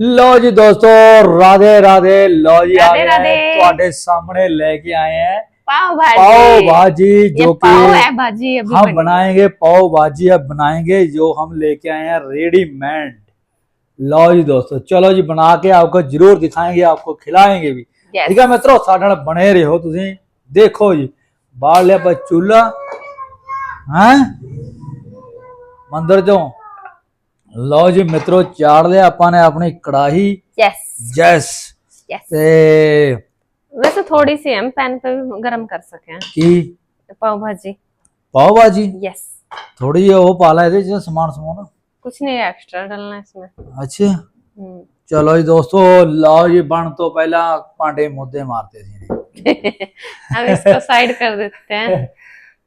ਲੋ ਜੀ ਦੋਸਤੋ ਰਾਧੇ ਰਾਧੇ ਲੋ ਜੀ ਆ ਰਾਧੇ ਗਏ ਰਾਧੇ। ਤੁਹਾਡੇ सामने लेके आए हैं पाव भाजी पाव भाजी ये जो पाव कि है भाजी अभी हम बनी। बनाएंगे पाव भाजी अब बनाएंगे जो हम लेके आए हैं रेडीमेड लो जी दोस्तों चलो जी बना के आपको जरूर दिखाएंगे आपको खिलाएंगे भी Yes. ਠੀਕ ਹੈ ਮਿੱਤਰੋ ਸਾਡੇ ਨਾਲ ਬਣੇ ਰਹੋ ਤੁਸੀਂ ਦੇਖੋ ਜੀ ਬਾਹਰ ਲਿਆ ਆਪਾਂ ਚੁੱਲਾ ਹੈ ਮੰਦਰ ਚੋਂ ਲਓ ਜੀ ਮਿੱਤਰੋ ਚਾੜ ਲਿਆ ਆਪਾਂ ਨੇ ਆਪਣੀ ਕੜਾਹੀ Yes. ਜੈਸ Yes. ਤੇ वैसे थोड़ी सी हम पैन पे भी गरम कर सके हैं ਕੀ पाव भाजी ਪਾਓ ਭਾਜੀ यस ਥੋੜੀ ਜਿਹੀ ਉਹ ਪਾ ਲੈ ਇਹਦੇ ਚ ਸਮਾਨ ਸਮਾਨ कुछ नहीं एक्स्ट्रा डालना है इसमें ਅੱਛਾ हम्म। ਚਲੋ ਜੀ ਦੋਸਤੋ ਲਓ ਜੀ ਬਣ ਤੋਂ ਪਹਿਲਾਂ ਭਾਂਡੇ ਮੁੱਦੇ ਮਾਰਤੇ ਸੀ ਨੇ हम इसको साइड कर देते हैं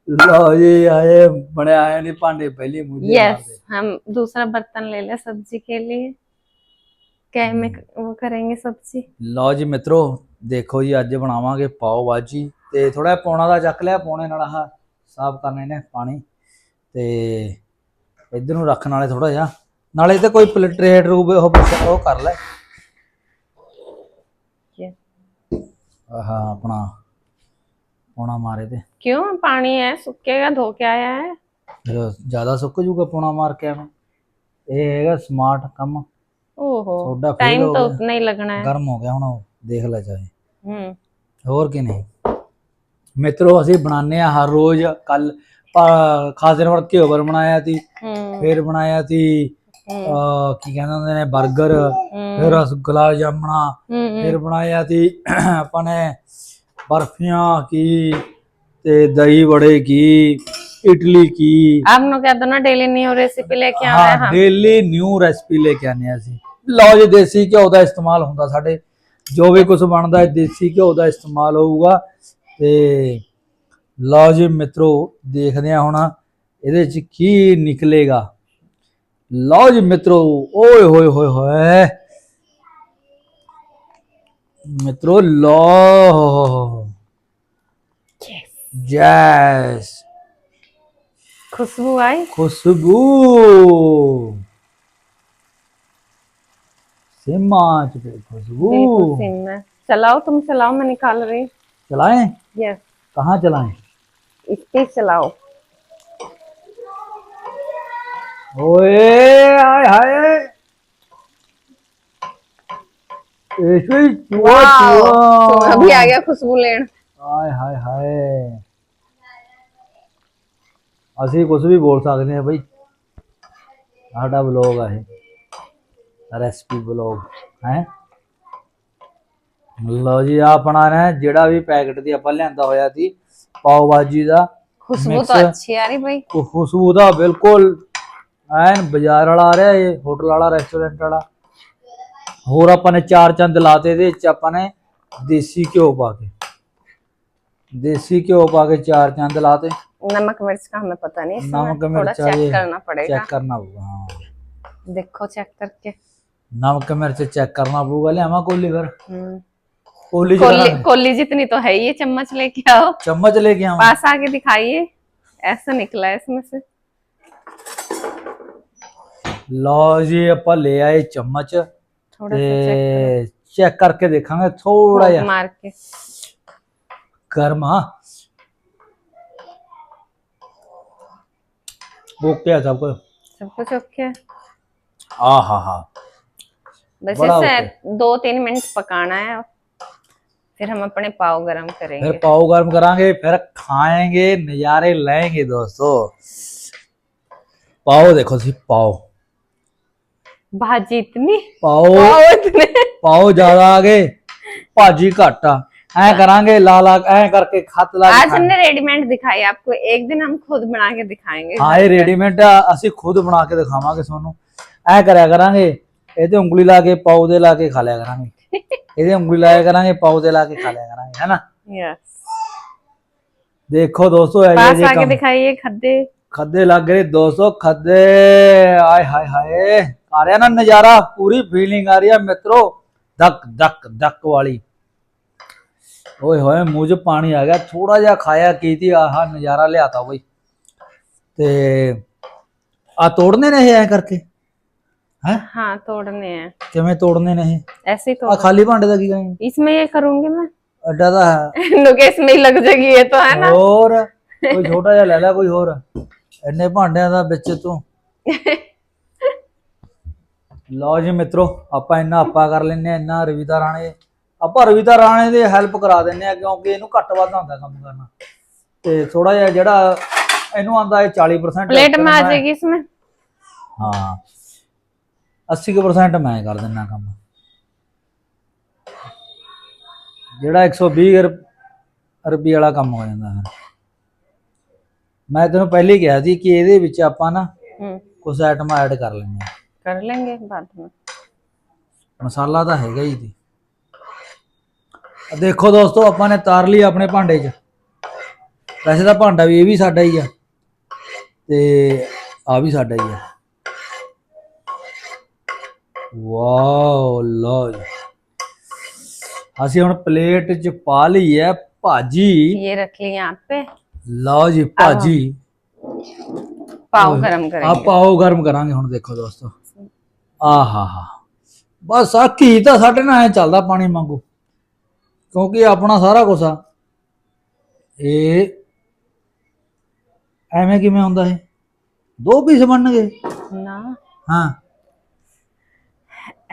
ਲਓ ਜੀ ਆਏ ਬਣੇ ਆਏ ਨਹੀਂ ਭਾਂਡੇ ਪਹਿਲੀ ਮੁੱਦੇ यस ਮਾਰਦੇ हम दूसरा बर्तन ले ले सब्जी के लिए क्या में वो करेंगे सब्जी ਲਓ ਜੀ ਮਿੱਤਰੋ ਦੇਖੋ ਜੀ ਅੱਜ ਬਣਾਵਾਂਗੇ ਪਾਓ ਭਾਜੀ ਤੇ ਥੋੜਾ ਪੌਣਾ ਦਾ ਚੱਕ ਲਿਆ ਪੌਣੇ ਨਾਲ ਆਹ ਸਾਫ਼ ਕਰਨੇ ਨੇ ਪਾਣੀ ਤੇ ਇਧਰ ਨੂੰ ਰੱਖਣ ਵਾਲੇ ਥੋੜਾ ਜਿਹਾ ਨਾਲੇ ਤੇ ਕੋਈ ਪਲੇਟ ਰੂਪ ਉਹ ਉਹ ਕਰ ਲੈ ये ਆਹ ਆਪਣਾ ਪੌਣਾ ਮਾਰੇ ਤੇ। क्यों पानी है सूखेगा धो के आया है ਜਦੋਂ ਜ਼ਿਆਦਾ ਸੁੱਕ ਜੂਗਾ ਪੌਣਾ ਮਾਰ ਕੇ ਐਵੇਂ ਇਹ ਹੈਗਾ ਸਮਾਰਟ ਕੰਮ। ओहो ਤੁਹਾਡਾ ਫੇਲ टाइम तो ਹੋ ਗਿਆ ਗਰਮ ਹੋ ਗਿਆ ਹੁਣ ਦੇਖ ਲੈ ਚਾਹੇ। हम्म ਹੋਰ ਕੀ ਨਹੀਂ। ਮਿੱਤਰੋ ਅਸੀਂ ਬਣਾਉਂਦੇ ਆ ਹਰ ਰੋਜ਼ ਕੱਲ ਖਾਸੇ ਵਰਤ ਕੇ ਓਵਰ ਬਣਾਇਆ ਸੀ। हम्म ਫਿਰ ਬਣਾਇਆ ਸੀ हम्म ਕੀ ਕਹਿੰਦੇ ਹੁੰਦੇ ਨੇ 버ਗਰ ਫਿਰ ਗੁਲਾਬ ਜਾਮਣਾ। हम्म, ਫਿਰ ਬਣਾਇਆ ਸੀ ਆਪਾਂ ਨੇ ਬਰਫੀਆਂ ਕੀ ਤੇ ਦਹੀਂ ਬੜੇ ਕੀ ਇਡਲੀ ਕੀ आप लोग क्या दोनों डेली न्यू रेसिपी लेके आ रहे हैं ਹਾਂ हम ਡੇਲੀ ਨਿਊ ਰੈਸਪੀ ਲੈ ਕੇ ਆਨੇ ਆ ਅਸੀਂ ਲਓ ਜੀ ਦੇਸੀ ਘਿਓ ਦਾ ਇਸਤੇਮਾਲ ਹੁੰਦਾ ਸਾਡੇ ਜੋ ਵੀ ਕੁਝ ਬਣਦਾ ਹੈ ਦੇਸੀ ਘਿਓ ਦਾ ਇਸਤੇਮਾਲ ਹੋਊਗਾ ਤੇ ਲਓ ਜੀ ਮਿੱਤਰੋ ਦੇਖਦੇ ਆ ਹੁਣ ਇਹਦੇ ਚ ਕੀ ਨਿਕਲੇਗਾ ਲਓ ਜੀ ਮਿੱਤਰੋ ਓਏ ਹੋਏ ਹੋਏ ਹੋਏ ਮਿੱਤਰੋ ਲਓ ਜੈਸ खुशबू आई? खुशबू। सिम सिमाच पे खुशबू। सिम में चलाओ तुम चलाओ मैं निकाल रही चलाएँ? यस कहाँ चलाएँ? इस पे चलाओ। ओए हाय। हाय ही तो अभी आ गया खुशबू लेन। ਹਾਏ ਹਾਏ ਹਾਏ। ਅਸੀਂ ਕੁਝ ਵੀ ਬੋਲ ਸਕਦੇ ਹਾਂ ਬਈ। ਸਾਡਾ ਵਲੌਗ ਆ ਇਹ। ਰੈਸਪੀ ਵਲੌਗ ਹੈ? ਲਓ ਜੀ ਆ ਆਪਣਾ ਨਾ ਜਿਹੜਾ ਵੀ ਪੈਕਟ ਦੀ ਆਪਾਂ ਲਿਆਂਦਾ ਹੋਇਆ ਸੀ ਪਾਓ ਬਾਜੀ ਦਾ ਖੁਸ਼ਬੂ ਤਾਂ ਅੱਛੀ ਆ ਰਹੀ ਬਈ। ਖੁਸ਼ਬੂ ਦਾ ਬਿਲਕੁਲ ਐਨ ਬਾਜ਼ਾਰ ਵਾਲਾ ਆ ਰਿਹਾ ਇਹ ਹੋਟਲ ਵਾਲਾ ਰੈਸਟੋਰੈਂਟ ਵਾਲਾ। ਹੋਰ ਆਪਾਂ ਨੇ ਚਾਰ ਚੰਦ ਲਾਤੇ ਦੇ ਚ ਆਪਾਂ ਨੇ ਦੇਸੀ ਘਿਓ ਪਾ ਕੇ। देसी के ऊपर आगे चार चाँद लाते। नमक मिर्च का हमें पता नहीं नमक मिर्च चेक करना पड़ेगा। चेक करना हाँ। देखो चेक करके। नमक मिर्च चेक करना पड़ेगा हमें कोली फिर। हम्म। कोली कोली जितनी तो है ये चम्मच लेके आओ। चम्मच लेके आओ पास आके दिखाइए ऐसा निकला है इसमें से। लो जी आप ले आए चम्मच। थोड़ा चेक करके देखा थोड़ा मार के। गर्मा ओके है सबको सब कुछ ओके है आ हा। हा बस इसे दो तीन मिनट पकाना है फिर हम अपने पाव गरम करेंगे। फिर पाव गरम कराएँगे फिर खाएँगे नज़ारे लेंगे दोस्तों। पाव देखो सिर्फ़ पाव। भाजी इतनी? पाव। पाव, पाव ज़्यादा आ गए भाजी घाटा। ਘੱਟ ਆ ਐ ਕਰਾਂਗੇ ਲਾ ਲਾ ਐ ਕਰਕੇ ਖੱਤ ਲਾ ਕੇ आज ਖਾਂਗੇ। हमने रेडीमेड दिखाई आपको एक दिन हम खुद बना के दिखाएंगे ਹਾਂ ਇਹ ਰੈਡੀਮੇਡ ਆ ਅਸੀਂ ਖੁਦ ਬਣਾ ਕੇ ਦਿਖਾਵਾਂਗੇ ਤੁਹਾਨੂੰ ਐ ਕਰਿਆ ਕਰਾਂਗੇ ਇਹਦੇ ਉਂਗਲੀ ਲਾ ਕੇ ਪਾਉ ਦੇ ਲਾ ਕੇ ਖਾ ਲਿਆ ਕਰਾਂਗੇ ਇਹਦੇ ਉਂਗਲੀ ਲਾਇਆ ਕਰਾਂਗੇ ਪਾਉ ਦੇ ਲਾ ਕੇ ਖਾ ਲਿਆ ਕਰਾਂਗੇ ਹੈਨਾ यस ਦੇਖੋ ਦੋਸਤੋ ਇਹ पास ਜੇ आके ਕੰਮ दिखाइए खद्दे ਖੱਦੇ ਲੱਗ ਰਹੇ ਦੋਸਤੋ ਖੱਦੇ ਆਏ ਹਾਏ ਹਾਏ ਆ ਰਿਹਾ ਨਾ ਨਜ਼ਾਰਾ ਪੂਰੀ ਫੀਲਿੰਗ ਆ ਰਹੀ ਆ ਮਿੱਤਰੋ ਧੱਕ ਧੱਕ ਧੱਕ ਵਾਲੀ ਓਏ ਹੋਏ ਮੂੰਹ 'ਚ ਪਾਣੀ ਆ ਗਿਆ ਥੋੜਾ ਜਿਹਾ ਖਾਇਆ ਕੀਤੀ ਆਹ ਨਜ਼ਾਰਾ ਲਿਆਤਾ ਬਈ। ਤੇ ਆ ਤੋੜਨੇ ਨੇ ਐ ਕਰਕੇ? ਹੈ? हाँ तोड़ने हैं ਕਿਵੇਂ ਤੋੜਨੇ ਨੇ ਇਹ? ऐसे ਆ ਖਾਲੀ ਭਾਂਡੇ ਦਾ ਕੀ ਕਰਾਂਗੇ? इसमें ये करूंगी मैं ਅੱਡਾ ਦਾ ਹੈ। लोकेश में ही लग जाएगी ये तो है ना ਹੋਰ ਕੋਈ ਛੋਟਾ ਜਿਹਾ ਲੈ ਲੈ ਕੋਈ ਹੋਰ। ਇੰਨੇ ਭਾਂਡਿਆਂ ਦਾ ਵਿੱਚ ਤੂੰ। ਲਓ ਜੀ ਮਿੱਤਰੋ ਆਪਾਂ ਇੰਨਾ ਆਪਾ ਕਰ ਲੈਨੇ ਆ ਇੰਨਾ ਰਵੀ ਰਾਣੇ। ਆਪਾਂ ਰਵਿਤਾ ਰਾਣੇ ਦੇ ਹੈਲਪ ਕਰਾ ਦਿੰਨੇ ਆ ਕਿਉਂਕਿ ਇਹਨੂੰ ਘੱਟ ਵੱਧ ਆਉਂਦਾ ਕੰਮ ਕਰਨਾ। ਤੇ ਥੋੜਾ ਜਿਹਾ ਜਿਹੜਾ ਇਹਨੂੰ ਆਂਦਾ ਇਹ 40% ਪਲੇਟ ਮੈਂ ਆ ਜਾਏਗੀ ਇਸਮੇ? ਹਾਂ 80% ਮੈਂ ਕਰ ਦਿੰਨਾ ਕੰਮ। ਜਿਹੜਾ 120 ਰੁਪਏ ਵਾਲਾ ਕੰਮ ਹੋ ਜਾਂਦਾ ਹੈ। ਮੈਂ ਤੈਨੂੰ ਪਹਿਲੀ ਕਿਹਾ ਸੀ ਕਿ ਇਹਦੇ ਵਿੱਚ ਆਪਾਂ ਨਾ ਕੁਝ ਆਈਟਮਾਂ ਐਡ ਕਰ ਲੈਣੀਆਂ ਕਰ ਲੈਂਗੇ ਬਾਅਦ ਵਿੱਚ। ਮਸਾਲਾ ਤਾਂ ਹੈਗਾ ਹੀ ਜੀ ਦੇਖੋ ਦੋਸਤੋ ਆਪਾਂ ਨੇ ਤਾਰ ਲਈ ਆਪਣੇ ਭਾਂਡੇ 'ਚ ਵੈਸੇ ਤਾਂ ਭਾਂਡਾ ਵੀ ਇਹ ਵੀ ਸਾਡਾ ਹੀ ਆ ਤੇ ਆ ਵੀ ਸਾਡਾ ਹੀ ਆ ਵਾਓ ਲਓ ਜੀ ਅਸੀਂ ਹੁਣ ਪਲੇਟ 'ਚ ਪਾ ਲਈ ਹੈ ਭਾਜੀ ये रख ली यहाँ पे ਲਓ ਜੀ ਭਾਜੀ पाव गरम करेंगे ਆਪਾਂ ਉਹ ਗਰਮ ਕਰਾਂਗੇ ਹੁਣ ਦੇਖੋ ਦੋਸਤੋ ਆਹਾ ਹਾ ਬਸ ਆ ਘੀ ਤਾਂ ਸਾਡੇ ਨਾਲ ਐ ਚੱਲਦਾ ਪਾਣੀ ਵਾਂਗੂ ਕਿਉਂਕਿ ਆਪਣਾ ਸਾਰਾ ਕੁਝ ਆ ਇਹ ਐਵੇਂ ਕਿਵੇਂ ਹੁੰਦਾ ਇਹ ਦੋ ਪੀਸ ਬਣਨਗੇ ना ਹਾਂ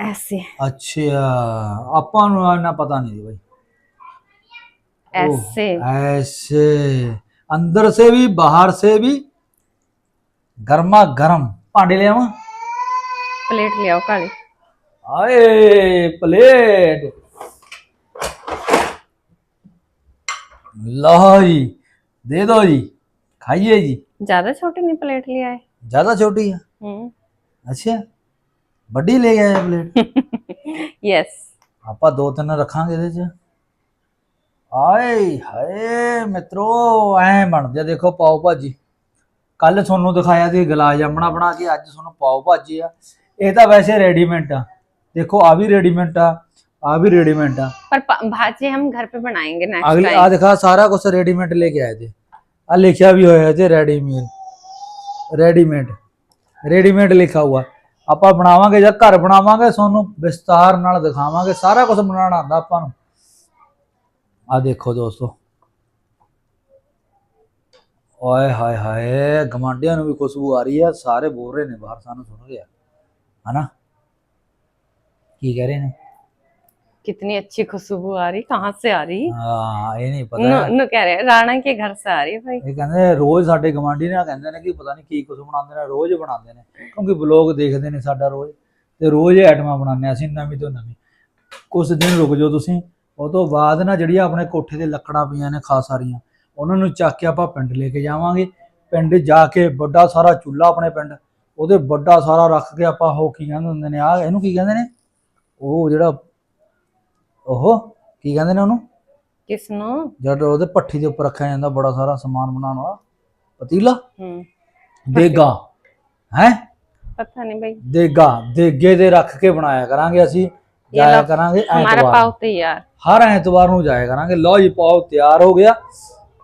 ऐसे ਅੱਛਾ ਆਪਾਂ ਨੂੰ ਇੰਨਾ ਪਤਾ ਨਹੀਂ ਜੀ ਬਾਈ ऐसे ऐसे अंदर से भी बाहर से भी गर्मा गर्म ਭਾਂਡੇ ਲਿਆਵਾਂ प्लेट ले आओ काली ਆਏ ਪਲੇਟ ਲਓ ਜੀ ਦੇ ਦਿਓ ਜੀ ਖਾਈਏ ਜੀ ज्यादा छोटी नहीं प्लेट ले आए ਜ਼ਿਆਦਾ ਛੋਟੀ ਆ हम्म ਅੱਛਾ ਵੱਡੀ ਲੈ ਗਏ ਪਲੇਟ यस ਆਪਾਂ ਦੋ ਤਿੰਨ ਰੱਖਾਂਗੇ ਇਹਦੇ ਚ ਆਏ ਹਾਏ ਮਿੱਤਰੋ ਐ ਬਣਦੇ ਆ ਦੇਖੋ ਪਾਓ ਭਾਜੀ ਕੱਲ ਤੁਹਾਨੂੰ ਦਿਖਾਇਆ ਸੀ ਗੁਲਾਬ ਜਾਮਣਾ ਬਣਾ ਕੇ ਅੱਜ ਤੁਹਾਨੂੰ ਪਾਓ ਭਾਜੀ ਆ ਇਹ ਤਾਂ ਵੈਸੇ ਰੈਡੀਮੇਡ ਆ ਦੇਖੋ ਆ ਵੀ ਰੈਡੀਮੇਡ ਆ ਆ ਵੀ ਰੈਡੀਮੇਡ ਆ पर पा- भाजी हम घर पे बनाएंगे नेक्स्ट ਅਗਲੇ टाइम ਆ ਦਿਖਾ ਸਾਰਾ ਕੁਝ ਰੈਡੀਮੇਡ ਲੈ ਕੇ ਆਏ ਤੇ ਆ ਲਿਖਿਆ ਵੀ ਹੋਇਆ ਤੇ ਰੈਡੀਮੇਡ ਰੈਡੀਮੇਡ ਰੈਡੀਮੇਡ ਲਿਖਾ ਹੁਆ ਆਪਾਂ ਬਣਾਵਾਂਗੇ ਜਾਂ ਘਰ ਬਣਾਵਾਂਗੇ ਤੁਹਾਨੂੰ ਵਿਸਤਾਰ ਨਾਲ ਦਿਖਾਵਾਂਗੇ ਸਾਰਾ ਕੁਝ ਬਣਾਉਣਾ ਆਉਂਦਾ ਆਪਾਂ ਨੂੰ ਆ ਦੇਖੋ ਦੋਸਤੋ ਓਏ ਹਾਏ ਹਾਏ ਗਮਾਂਡਿਆਂ ਨੂੰ ਵੀ ਖੁਸ਼ਬੂ ਆ ਰਹੀ ਹੈ ਸਾਰੇ ਬੋਲ ਰਹੇ ਨੇ ਬਾਹਰ ਸਾਨੂੰ ਸੁਣ ਰਿਹਾ ਹਨਾ ਕੀ ਕਹਿ ਰਹੇ ਨੇ कितनी अच्छी खुशबू आ रही कहाँ से आ रही ਹਾਂ ਇਹ ਨਹੀਂ ਪਤਾ नु, नु कह रहे हैं, राणा के घर से आ रही है भाई ਇਹ ਕਹਿੰਦੇ ਰੋਜ਼ ਸਾਡੇ ਗਵਾਂਢੀ ਨੇ ਕਹਿੰਦੇ ਨੇ ਕਿ ਪਤਾ ਨਹੀਂ ਕੀ ਕੁਝ ਬਣਾਉਂਦੇ ਨੇ ਰੋਜ਼ ਬਣਾਉਂਦੇ ਨੇ ਕਿਉਂਕਿ ਬਲੌਗ ਦੇਖਦੇ ਨੇ ਸਾਡਾ ਰੋਜ਼ ਤੇ ਰੋਜ਼ ਇਹ ਆਈਟਮਾਂ ਬਣਾਉਂਦੇ ਹਾਂ ਅਸੀਂ ਨਵੀਂ ਤੋਂ ਨਵੀਂ ਕੁਝ ਦਿਨ ਰੁਕ ਜਾਓ ਤੁਸੀਂ ਉਹ ਤੋਂ ਬਾਅਦ ਨਾ ਜਿਹੜੀਆਂ ਆਪਣੇ ਕੋਠੇ ਤੇ ਲੱਕੜਾਂ ਪਈਆਂ ਨੇ ਖਾਸ ਸਾਰੀਆਂ ਉਹਨਾਂ ਨੂੰ ਚੱਕ ਕੇ ਆਪਾਂ ਪਿੰਡ ਲੈ ਕੇ ਜਾਵਾਂਗੇ ਪਿੰਡ ਜਾ ਕੇ ਵੱਡਾ ਸਾਰਾ ਚੁੱਲ੍ਹਾ ਆਪਣੇ ਪਿੰਡ ਉਹਦੇ ਵੱਡਾ ਸਾਰਾ ਰੱਖ ਕੇ ਆਪਾਂ ਉਹ ਕੀ ਕਹਿੰਦੇ ਹੁੰਦੇ ਨੇ ਆ ਇਹਨੂੰ ਕੀ ਕਹਿੰਦੇ ਨੇ ਉਹ ਜਿਹੜਾ ਉਹ ਕੀ ਕਹਿੰਦੇ ਨੇ ਉਹਨੂੰ? ਕਿਸ ਨੂੰ? ਜਦ ਉਹਦੇ ਪੱਠੀ ਦੇ ਉੱਪਰ ਰੱਖਿਆ ਜਾਂਦਾ ਬੜਾ ਸਾਰਾ ਸਮਾਨ ਬਣਾਉਣ ਵਾਲਾ। ਪਤੀਲਾ? ਹੂੰ। ਦੇਗਾ। ਹੈ? ਪਤਾ ਨਹੀਂ ਬਈ। ਦੇਗਾ। ਦੇਗੇ ਦੇ ਰੱਖ ਕੇ ਬਣਾਇਆ ਕਰਾਂਗੇ ਅਸੀਂ। ਜਾਇਆ ਕਰਾਂਗੇ ਐਤਵਾਰ ਪਾਉ ਹਰ ਐਤਵਾਰ ਨੂੰ ਜਾਇਆ ਕਰਾਂਗੇ। ਲੋ ਜੀ ਪਾਉ ਤਿਆਰ ਹੋ ਗਿਆ।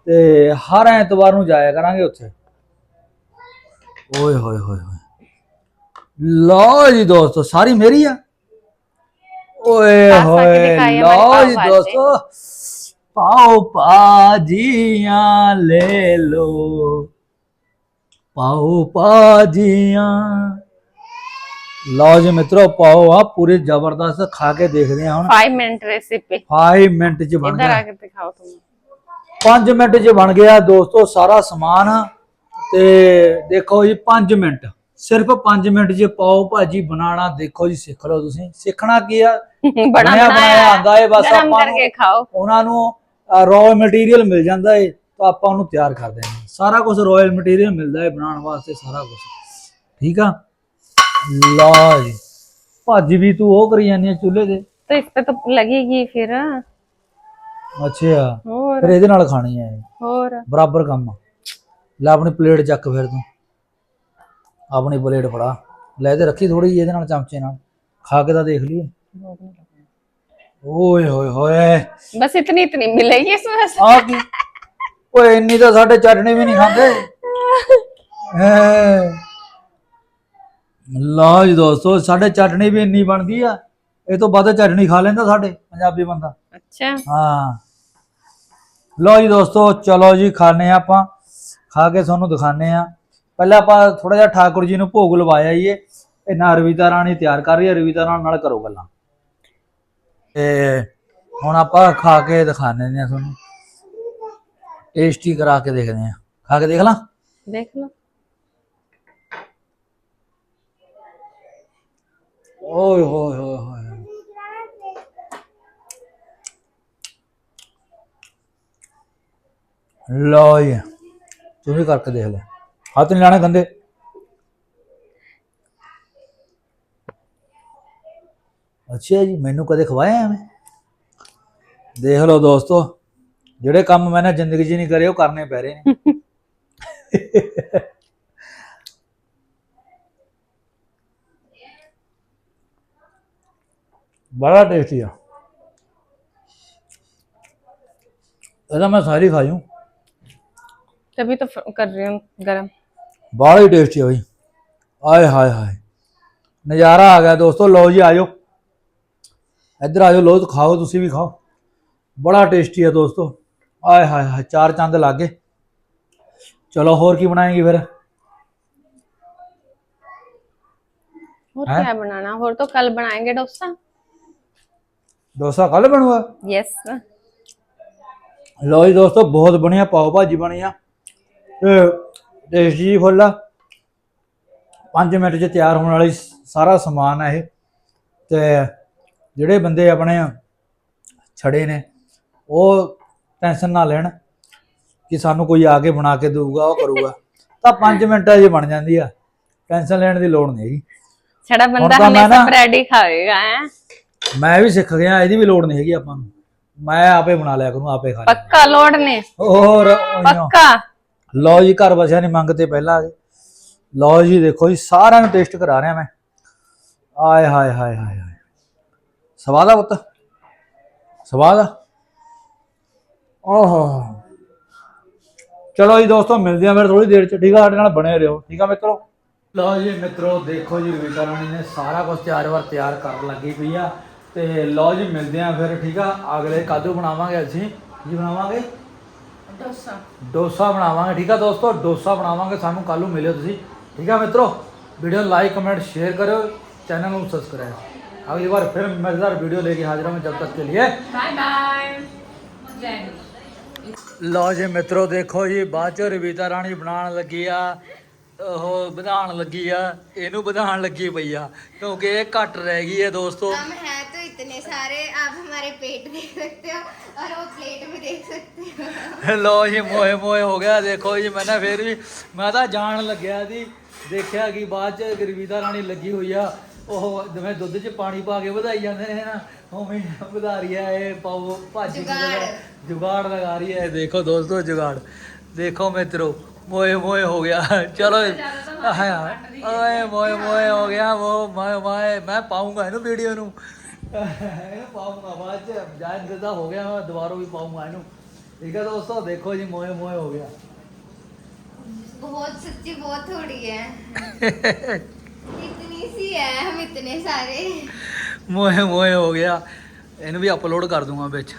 ਤੇ ਹਰ ਐਤਵਾਰ ਨੂੰ ਜਾਇਆ ਕਰਾਂਗੇ ਉੱਥੇ। ਓਏ ਹੋਏ ਹੋਏ ਹੋਏ। ਲੋ ਜੀ ਦੋਸਤੋ ਸਾਰੀ ਮੇਰੀ ਆ। ਓਏ ਹੋਏ ਲਓ ਜੀ ਦੋਸਤੋ ਪਾਓ ਪਾਜੀਆਂ ਲੈ ਲੋ ਪਾਓ ਪਾਜੀਆਂ ਲਓ ਜੀ ਮਿੱਤਰੋ ਪਾਓ ਆ ਪੂਰੇ ਜ਼ਬਰਦਸਤ ਖਾ ਕੇ ਦੇਖਦੇ ਆ ਹੁਣ। 5 ਮਿੰਟ ਰੈਸਿਪੀ 5 ਮਿੰਟ ਚ ਬਣ ਗਿਆ ਇਧਰ ਆ ਕੇ ਦਿਖਾਓ ਤੁਹਾਨੂੰ। 5 ਮਿੰਟ ਚ ਬਣ ਗਿਆ ਦੋਸਤੋ ਸਾਰਾ ਸਮਾਨ। ਤੇ ਦੇਖੋ ਜੀ 5 ਮਿੰਟ। ਸਿਰਫ 5 ਮਿੰਟ ਜੇ ਪਾਓ ਭਾਜੀ ਬਣਾਣਾ ਦੇਖੋ ਜੀ ਸਿੱਖ ਲਓ ਤੁਸੀਂ। ਸਿੱਖਣਾ ਕੀ ਆ? ਬਣਾ ਬਣਾਇਆ। ਆਂਦਾ ਏ ਬਸ ਆਪਾਂ ਉਹਨਾਂ ਨੂੰ ਰॉ ਮਟੀਰੀਅਲ ਮਿਲ ਜਾਂਦਾ ਏ ਤਾਂ ਆਪਾਂ ਉਹਨੂੰ ਤਿਆਰ ਕਰ ਦਿੰਦੇ ਸਾਰਾ ਕੁਝ ਰॉयल ਮਟੀਰੀਅਲ ਮਿਲਦਾ ਏ ਬਣਾਉਣ ਵਾਸਤੇ ਸਾਰਾ ਕੁਝ ਠੀਕ ਆ? ਲਾ ਜੀ। ਭਾਜੀ ਵੀ ਤੂੰ ਉਹ ਕਰੀ ਜਾਂਦੀ ਆ ਚੁੱਲ੍ਹੇ ਤੇ। ਤੇ ਇਸ ਤੇ ਤਾਂ ਲੱਗੇਗੀ ਫਿਰ। ਅੱਛਾ। ਹੋਰ। ਫਿਰ ਇਹਦੇ ਨਾਲ ਖਾਣੀ ਆ ਹੋਰ। ਬਰਾਬਰ ਕੰਮ ਲੈ ਆਪਣੀ ਪਲੇਟ ਚੱਕ ਫਿਰ ਤੂੰ। ਆਪਣੀ ਪਲੇਟ ਫੜਾ। ਲੈ ਤੇ ਰੱਖੀ ਥੋੜੀ ਜਿਹੀ ਇਹਦੇ ਨਾਲ ਚਮਚੇ ਨਾਲ। ਖਾ ਕੇ ਤਾਂ ਦੇਖ ਲਈਏ। ਓਏ ਹੋਏ ਹੋਏ। ਬਸ ਇਤਨੀ ਇਤਨੀ ਮਿਲੇਗੀ ਇਸ ਵਿੱਚ ਆ ਕੀ? ਓਏ ਇੰਨੀ ਤਾਂ ਸਾਡੇ ਚਟਣੀ ਵੀ ਨਹੀਂ ਖਾਂਦੇ। ਲਾ ਜੀ ਦੋਸਤੋ ਸਾਡੇ ਚਟਣੀ ਵੀ ਇੰਨੀ ਬਣਦੀ ਆ ਇਹ ਤੋਂ ਵੱਧ ਚਟਣੀ ਖਾ ਲੈਂਦਾ ਸਾਡੇ ਪੰਜਾਬੀ ਬੰਦਾ। ਅੱਛਾ। ਹਾਂ। ਲਓ ਜੀ ਦੋਸਤੋ ਚਲੋ ਜੀ ਖਾਣੇ ਆਪਾਂ। ਖਾ ਕੇ ਤੁਹਾਨੂੰ ਦਿਖਾਣੇ ਆ ਪਹਿਲਾਂ ਆਪਾਂ ਥੋੜਾ ਜਿਹਾ ਠਾਕੁਰ ਜੀ ਨੂੰ ਭੋਗ ਲਵਾਇਆ ਹੀ ਏ ਇਹਨਾਂ ਅਰਵਿਤਾ ਰਾਣੀ ਤਿਆਰ ਕਰ ਰਹੀ ਹੈ ਅਰਵਿਤਾ ਰਾਣੀ ਨਾਲ ਕਰੋ ਗੱਲਾਂ। ਤੇ ਹੁਣ ਆਪਾਂ ਖਾ ਕੇ ਦਿਖਾਣੇ ਨੇ ਤੁਹਾਨੂੰ। ਟੇਸਟੀ ਕਰਾ ਕੇ ਦੇਖਦੇ ਆ। ਖਾ ਕੇ ਦੇਖ ਲਾਂ? ਦੇਖ ਲਓ। ਓਏ ਹੋਏ ਹੋਏ ਹੋਏ। ਲਓ ਜੀ ਤੁਸੀਂ ਕਰਕੇ ਦੇਖ ਲੈ। ਹੱਥ ਨਹੀਂ ਲਾਣੇ ਗੰਦੇ ਅੱਛਾ ਜੀ ਮੈਨੂੰ ਕਦੇ ਖਵਾਇਆ ਐਵੇਂ ਦੇਖ ਲਓ ਦੋਸਤੋ ਜਿਹੜੇ ਕੰਮ ਮੈਨੇ ਜ਼ਿੰਦਗੀ 'ਚ ਨਹੀਂ ਕਰੇ ਉਹ ਕਰਨੇ ਪੈ ਰਹੇ ਨੇ ਬੜਾ ਟੇਸਟੀ ਆ ਇਹਦਾ ਮੈਂ ਸਾਰੀ ਖਾ ਜੂ तभी तो फ- कर रही हूँ गरम ਬੜਾ ਹੀ ਟੇਸਟੀ ਆ ਬਈ ਆਏ ਹਾਏ ਹਾਏ ਨਜ਼ਾਰਾ ਆ ਗਿਆ ਦੋਸਤੋ ਲਓ ਜੀ ਆਜੋ ਇੱਧਰ ਆਜੋ ਲੋ ਤੇ ਖਾਓ ਤੁਸੀਂ ਵੀ ਖਾਓ ਬੜਾ ਟੇਸਟੀ ਆ ਦੋਸਤੋ ਆਏ ਹਾਏ ਹਾਏ ਚਾਰ ਚੰਦ ਲੱਗ ਗਏ ਚਲੋ ਹੋਰ ਕੀ ਬਣਾਏਂਗੇ ਫਿਰ और हैं? क्या बनाना और तो कल बनाएंगे डोसा ਡੋਸਾ ਕੱਲ ਬਣੂਗਾ यस ਲਓ ਜੀ ਦੋਸਤੋ ਬਹੁਤ ਬਣਿਆ ਪਾਓ ਭਾਜੀ ਬਣੀ ਆ ਤੇ ਟੇਸਟੀ ਫੁੱਲ 5 ਮਿੰਟ 'ਚ ਤਿਆਰ ਹੋਣ ਵਾਲੀ ਸਾਰਾ ਸਮਾਨ ਆ ਇਹ। ਤੇ ਜਿਹੜੇ ਬੰਦੇ ਆਪਣੇ ਛੜੇ ਨੇ ਉਹ ਟੈਨਸ਼ਨ ਨਾ ਲੈਣ ਕਿ ਸਾਨੂੰ ਕੋਈ ਆ ਕੇ ਬਣਾ ਕੇ ਦੇਊਗਾ ਉਹ ਕਰੂਗਾ। ਤਾਂ 5 ਮਿੰਟਾਂ 'ਚ ਬਣ ਜਾਂਦੀ ਆ। ਟੈਨਸ਼ਨ ਲੈਣ ਦੀ ਲੋੜ ਨਹੀਂ ਹੈਗੀ। ਸਾਡਾ ਬੰਦਾ ਹਮੇਸ਼ਾ ਬ੍ਰੈਡ ਖਾਵੇਗਾ ਮੈਂ ਵੀ ਸਿੱਖ ਗਿਆ ਇਹਦੀ ਵੀ ਲੋੜ ਨਹੀਂ ਹੈਗੀ ਆਪਾਂ ਨੂੰ। ਮੈਂ ਆਪੇ ਬਣਾ ਲਿਆ ਕਰੂੰ ਆਪੇ ਖਾ ਪੱਕਾ ਲੋੜ ਨੇ ਹੋਰ ਪੱਕਾ? ਲਓ ਜੀ, ਘਰ ਵਸਿਆ ਨਹੀਂ ਮੰਗਤੇ ਪਹਿਲਾਂ ਲਓ ਜੀ, ਦੇਖੋ ਜੀ, ਸਾਰਿਆਂ ਨੂੰ ਟੇਸਟ ਕਰਾ ਰਿਹਾ ਮੈਂ। ਆਏ ਹਾਏ ਹਾਏ ਹਾਏ ਹਾਏ। ਸਵਾਦ ਆ ਪੁੱਤ? ਸਵਾਦ ਆ? ਓਹੋ ਚਲੋ ਜੀ ਦੋਸਤੋ, ਮਿਲਦੇ ਆ ਫਿਰ ਥੋੜੀ ਦੇਰ ਚ। ਠੀਕ ਆ, ਸਾਡੇ ਨਾਲ ਬਣੇ ਰਹੋ। ਠੀਕ ਆ ਮਿੱਤਰੋ? ਲਓ ਜੀ, ਮਿੱਤਰੋ, ਦੇਖੋ ਜੀ ਵਿਕਾ ਰਾਣੀ ਨੇ ਸਾਰਾ ਕੁਝ ਤਿਆਰ ਵਰ ਤਿਆਰ ਕਰਨ ਲੱਗੀ ਪਈ ਆ। ਤੇ ਲਓ ਜੀ, ਮਿਲਦੇ ਆ ਫਿਰ, ਠੀਕ ਆ? ਅਗਲੇ ਕਾਦੂ ਬਣਾਵਾਂਗੇ ਅਸੀਂ। ਜੀ ਬਣਾਵਾਂਗੇ? ਡੋਸਾ। ਡੋਸਾ ਬਣਾਵਾਂਗੇ ਠੀਕ ਆ ਦੋਸਤੋ? ਡੋਸਾ ਬਣਾਵਾਂਗੇ ਸਾਨੂੰ ਕੱਲ ਨੂੰ ਮਿਲਿਓ ਤੁਸੀਂ। ਠੀਕ ਆ ਮਿੱਤਰੋ? ਵੀਡੀਓ ਲਾਈਕ ਕਮੈਂਟ ਸ਼ੇਅਰ ਕਰਿਓ। ਚੈਨਲ ਨੂੰ ਸਬਸਕ੍ਰਾਈਬ ਅਗਲੀ ਵਾਰ ਫਿਰ ਮਜ਼ੇਦਾਰ ਵੀਡੀਓ ਲੈ ਕੇ ਹਾਜ਼ਰ ਹਾਂ ਜਬ ਤੱਕ ਕੇ ਲਈ ਬਾਏ ਬਾਏ ਲਓ ਜੀ ਮਿੱਤਰੋ ਦੇਖੋ ਜੀ ਬਾਅਦ ਚ ਰਵੀਤਾ ਰਾਣੀ ਬਣਾਉਣ ਲੱਗੀ ਆ। ਉਹ ਵਧਾਉਣ ਲੱਗੀ ਆ। ਇਹਨੂੰ ਵਧਾਉਣ ਲੱਗੀ ਪਈ ਆ। ਕਿਉਂਕਿ ਇਹ ਘੱਟ ਰਹਿ ਗਈ ਹੈ ਦੋਸਤੋ। सारे आप हमारे पेट देख सकते हो और वो प्लेट भी देख सकते हो ਲੋ ਜੀ ਮੋਏ ਮੋਏ ਹੋ ਗਿਆ ਦੇਖੋ ਜੀ ਮੈਂ ਨਾ ਫੇਰ ਵੀ ਮੈਂ ਤਾਂ ਜਾਣ ਲੱਗਿਆ ਸੀ ਦੇਖਿਆ ਕਿ ਬਾਅਦ ਚ ਗਰਵੀਤਾ ਰਾਣੀ ਲੱਗੀ ਹੋਈ ਆ ਉਹ ਜਿਵੇਂ ਦੁੱਧ 'ਚ ਪਾਣੀ ਪਾ ਕੇ ਵਧਾਈ ਜਾਂਦੇ ਨੇ ਨਾ ਉਵੇਂ ਹੀ ਵਧਾ ਰਹੀ ਆ ਇਹ ਪਾਓ ਭਾਜੀ ਦੀ ਜੁਗਾੜ। ਜਗ੍ਹਾ ਜੁਗਾੜ ਲਗਾ ਰਹੀ ਹੈ ਦੇਖੋ ਦੋਸਤੋ ਜੁਗਾੜ ਦੇਖੋ ਮਿੱਤਰੋ ਮੋਏ ਮੋਏ ਹੋ ਗਿਆ ਚਲੋ ਓਏ ਮੋਏ ਮੋਏ ਹੋ ਗਿਆ ਉਹ ਮੈਂ ਮੈਂ ਮੈਂ ਪਾਉਂਗਾ ਇਹਨੂੰ ਵੀਡੀਓ ਨੂੰ ਇਹਨੂੰ ਪਾਉਂਗਾ ਬਾਅਦ ਚ ਜਾਇਦ ਜਦਾ ਹੋ ਗਿਆ ਮੈਂ ਦੁਬਾਰਾ ਵੀ ਪਾਉਂਗਾ ਇਹਨੂੰ ਠੀਕ ਹੈ ਦੋਸਤੋ ਦੇਖੋ ਜੀ ਮੋਏ ਮੋਏ ਹੋ ਗਿਆ बहुत सच्ची बहुत थोड़ी है इतनी सी है हम इतने सारे ਮੋਏ ਮੋਏ ਹੋ ਗਿਆ ਇਹਨੂੰ ਵੀ ਅਪਲੋਡ ਕਰ ਦੂੰਗਾ ਵਿੱਚ